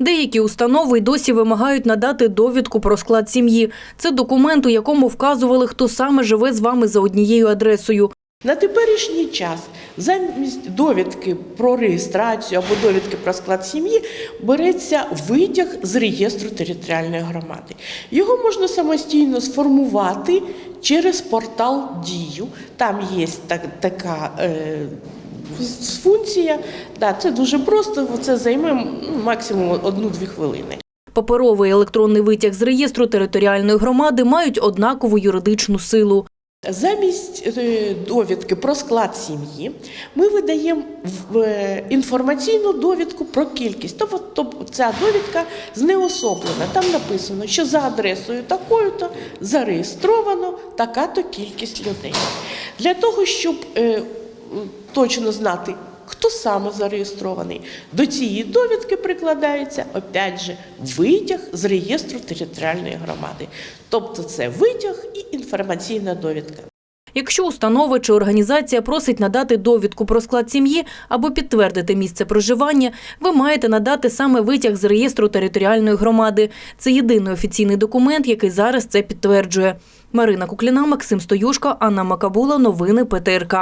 Деякі установи й досі вимагають надати довідку про склад сім'ї. Це документ, у якому вказували, хто саме живе з вами за однією адресою. На теперішній час замість довідки про реєстрацію або довідки про склад сім'ї береться витяг з реєстру територіальної громади. Його можна самостійно сформувати через портал Дію. Там є так, така е, функція. Да, це дуже просто, це займе максимум одну-дві хвилини. Паперовий електронний витяг з реєстру територіальної громади мають однакову юридичну силу. Замість е, довідки про склад сім'ї ми видаємо е, інформаційну довідку про кількість. Тобто ця довідка знеособлена. Там написано, що за адресою такою-то зареєстровано така-то кількість людей. Для того, щоб е, точно знати, хто саме зареєстрований, до цієї довідки прикладається опять же витяг з реєстру територіальної громади. Тобто це витяг і інформаційна довідка. Якщо установа чи організація просить надати довідку про склад сім'ї або підтвердити місце проживання, ви маєте надати саме витяг з реєстру територіальної громади. Це єдиний офіційний документ, який зараз це підтверджує. Марина Кукліна, Максим Стоюшко, Анна Макабула. Новини ПТРК.